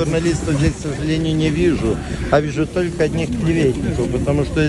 журналистов здесь, к сожалению, не вижу, а вижу только одних клеветников, потому что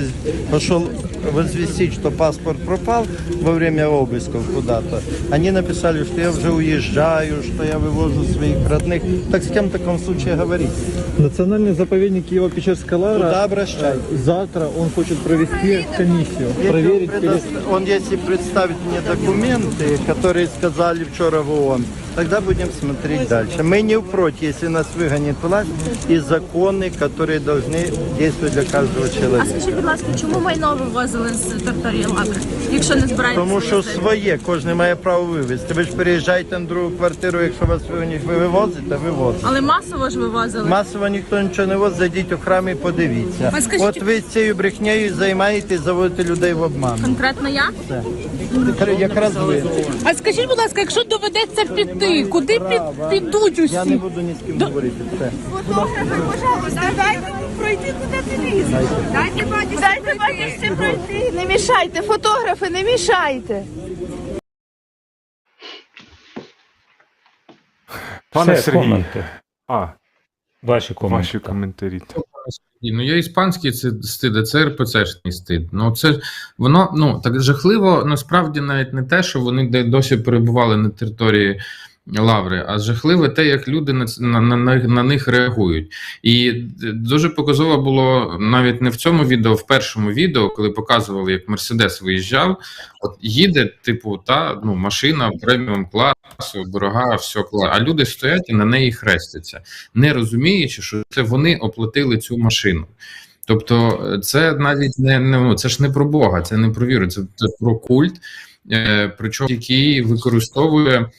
пошел возвестить, что паспорт пропал во время обысков куда-то. Они написали, что я уже уезжаю, что я вывожу своих родных. Так с кем в таком случае говорить? Национальный заповедник Киево-Печерская Туда Лавра обращайтесь. завтра он хочет провести комиссию, Если он, проверить перед... он если представит мне документы, которые сказали вчера в ООН, тогда будем смотреть дальше. Мы не против, если нас выгонит власть, и законы, которые должны действовать для каждого А человека. скажіть, будь ласка, чому майно вивозили з території лаври, якщо не збираєтеся? Тому що вивозити? своє, кожен має право вивезти. Ви ж переїжджаєте на другу квартиру, якщо вас вигонять, ви вивозите, вивозите. Але масово ж вивозили. Масово ніхто нічого не возить, зайдіть у храм і подивіться. А скажіть- От ви цією брехнею займаєтесь, заводите людей в обман. Конкретно я? Якраз ви. А скажіть, будь ласка, якщо доведеться піти, куди під, підуть усі? Я не буду ні з ким говорити. Все. Фотографи, пожалуйста, дайте пройти, куди ти лізеш. Дайте батюшці Дайте батюшці пройти. Не мішайте, фотографи, не мішайте. Пане Все, Сергій, коменти. а, Ваші коменти. ваші коментарі. Ні, Ну, я іспанський це стид, а це РПЦшний стид. Ну, це воно ну так жахливо, насправді навіть не те, що вони де- досі перебували на території Лаври, а жахливо те, як люди на, на, на, на, них реагують. І дуже показово було навіть не в цьому відео, в першому відео, коли показували, як Мерседес виїжджав, от їде, типу, та ну, машина преміум класу, дорога, все клас. А люди стоять і на неї хрестяться не розуміючи, що це вони оплатили цю машину. Тобто, е, це навіть не, ну, це ж не про Бога, це не про віру, це, це про культ, е, причому який використовує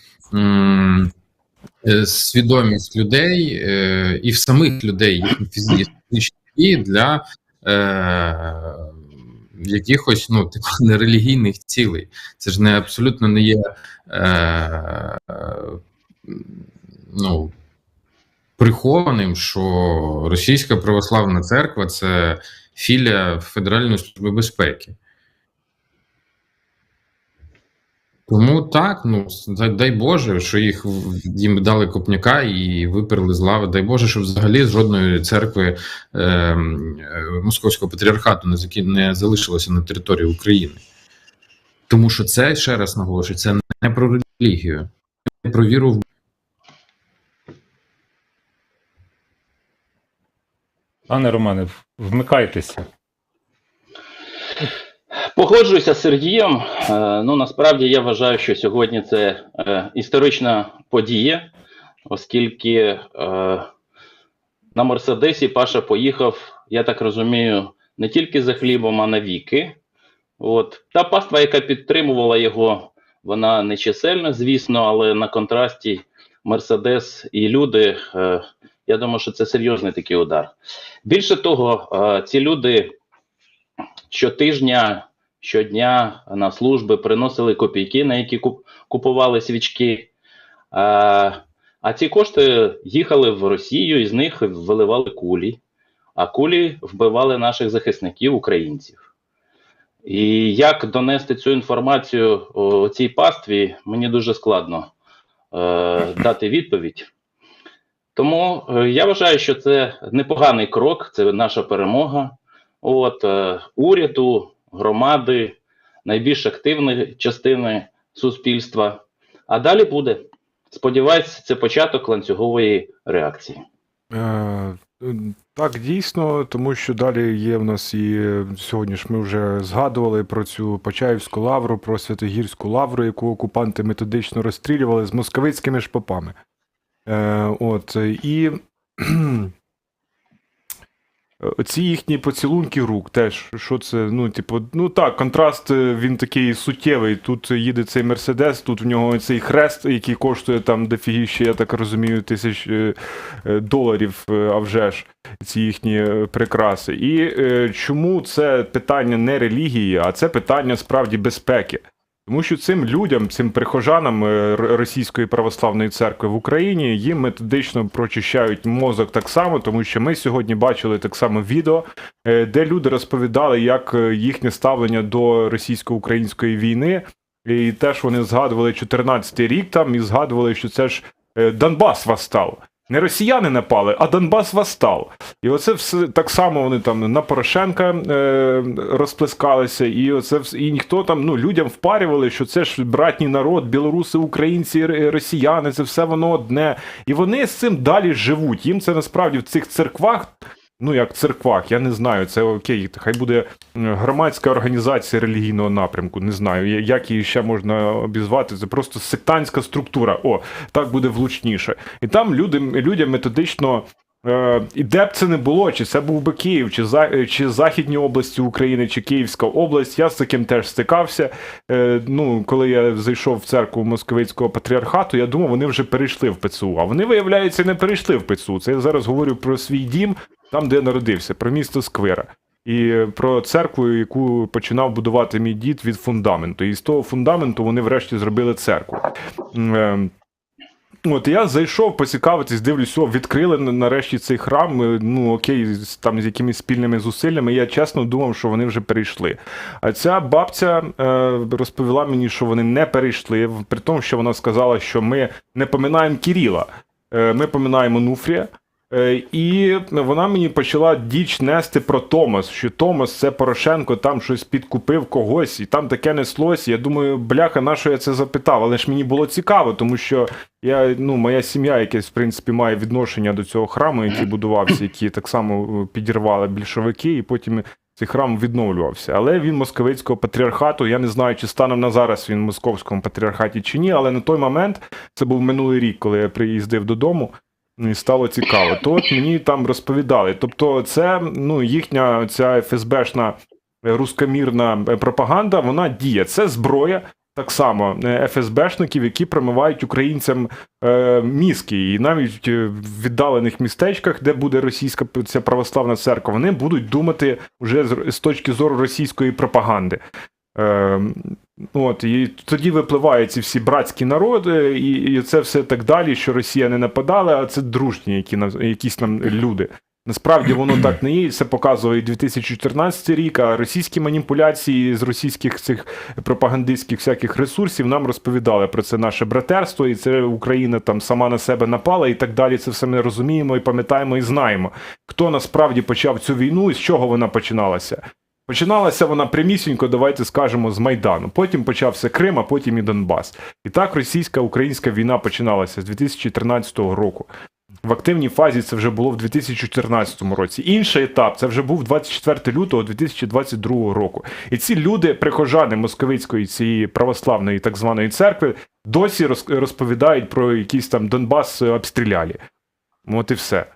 свідомість людей е, і в самих людей їхні фізичні дії для е, якихось ну, типу, нерелігійних цілей. Це ж не абсолютно не є. Е, е, ну, прихованим, що Російська православна церква це філія Федеральної служби безпеки. Тому так, ну дай, Боже, що їх їм дали копняка і виперли з лави. Дай Боже, що взагалі з жодної церкви е, е, Московського патріархату не, не залишилося на території України. Тому що це, ще раз наголошую, це не про релігію, не про віру в Пане Романе, вмикайтеся. Погоджуюся з Сергієм. Е, Ну насправді я вважаю, що сьогодні це е, історична подія, оскільки е, на Мерседесі Паша поїхав, я так розумію, не тільки за хлібом, а навіки. От та паства, яка підтримувала його, вона не чисельна, звісно, але на контрасті Мерседес і люди. Я думаю, що це серйозний такий удар. Більше того, ці люди щотижня, щодня на служби приносили копійки, на які куп- купували свічки. А, а ці кошти їхали в Росію і з них виливали кулі, а кулі вбивали наших захисників, українців. І як донести цю інформацію о цій пастві, мені дуже складно е, дати відповідь. Тому е, я вважаю, що це непоганий крок, це наша перемога. От е, уряду, громади, найбільш активної частини суспільства. А далі буде. Сподіваюсь, це початок ланцюгової реакції. Е, так, дійсно, тому що далі є в нас і сьогодні ж ми вже згадували про цю Почаївську лавру, про Святогірську лавру, яку окупанти методично розстрілювали з московицькими ж. Е, от, і Ці їхні поцілунки рук теж, що це, ну, типу, ну так, контраст е, він такий суттєвий. Тут їде цей Мерседес, тут в нього цей хрест, який коштує там дофігіще, я так розумію, тисяч е, е, доларів, а вже ж, ці їхні прикраси. І чому це питання не релігії, а це питання справді безпеки. Тому що цим людям, цим прихожанам е, Російської православної церкви в Україні їм методично прочищають мозок так само, тому що ми сьогодні бачили так само відео, е, де люди розповідали, як е, їхнє ставлення до російсько-української війни, і теж вони згадували 14-й рік там і згадували, що це ж Донбас восстав. Не росіяни напали, а Донбас восстав. І оце все так само вони там на Порошенка е, розплескалися, і оце і ніхто там ну людям впарювали, що це ж братній народ, білоруси, українці, росіяни, це все воно одне. І вони з цим далі живуть. Їм це насправді в цих церквах. Ну, як церквах, я не знаю, це окей, хай буде е, громадська організація релігійного напрямку. Не знаю, як її ще можна обізвати. Це просто сектантська структура. О, так буде влучніше. І там люди, людям методично. Е, і де б це не було, чи це був би Київ, чи, за, чи західні області України, чи Київська область. Я з таким теж стикався. Е, ну, коли я зайшов в церкву московицького патріархату, я думав, вони вже перейшли в ПЦУ. А вони, виявляється, не перейшли в ПЦУ. Це я зараз говорю про свій дім, там, де я народився, про місто Сквера. І про церкву, яку починав будувати мій дід від фундаменту. І з того фундаменту вони врешті зробили церкву. Е, От я зайшов поцікавитись, дивлюсь, о, відкрили нарешті цей храм. е, Ну окей, там з якимись спільними зусиллями. Я чесно думав, що вони вже перейшли. А ця бабця е, розповіла мені, що вони не перейшли, при тому, що вона сказала, що ми не поминаємо Кіріла, е, ми поминаємо Нуфрія. Е, І вона мені почала діч нести про Томас, що Томас це Порошенко там щось підкупив когось, і там таке неслось. Я думаю, бляха, на що я це запитав? Але ж мені було цікаво, тому що я, ну, моя сім'я, якесь, в принципі, має відношення до цього храму, який будувався, який так само е, підірвали більшовики, і потім цей храм відновлювався. Але він московицького патріархату. Я не знаю, чи станом на зараз він в московському патріархаті чи ні, але на той момент це був минулий рік, коли я приїздив додому. І стало цікаво. То от мені там розповідали. Тобто, це ну, їхня ця ФСБшна е, рускомірна е, пропаганда, вона діє. Це зброя так само е, ФСБшників, які промивають українцям е, мізки. І навіть в віддалених містечках, де буде російська ця православна церква, вони будуть думати вже з, з точки зору російської пропаганди. Е, от, і тоді випливають ці всі братські народи, і, і це все так далі, що Росія не нападала, а це дружні які, якісь нам люди. Насправді воно так не є, це показує і 2014 рік, а російські маніпуляції з російських цих пропагандистських всяких ресурсів нам розповідали про це наше братерство, і це Україна там сама на себе напала, і так далі. Це все ми розуміємо і пам'ятаємо і знаємо. Хто насправді почав цю війну і з чого вона починалася? Починалася вона прямісінько, давайте скажемо, з Майдану. Потім почався Крим, а потім і Донбас. І так російська-українська війна починалася з 2014 року. В активній фазі це вже було в 2014 році. Інший етап це вже був 24 лютого 2022 року. І ці люди, прихожани московицької цієї православної так званої церкви, досі розповідають про якийсь там Донбас обстріляли. От і все.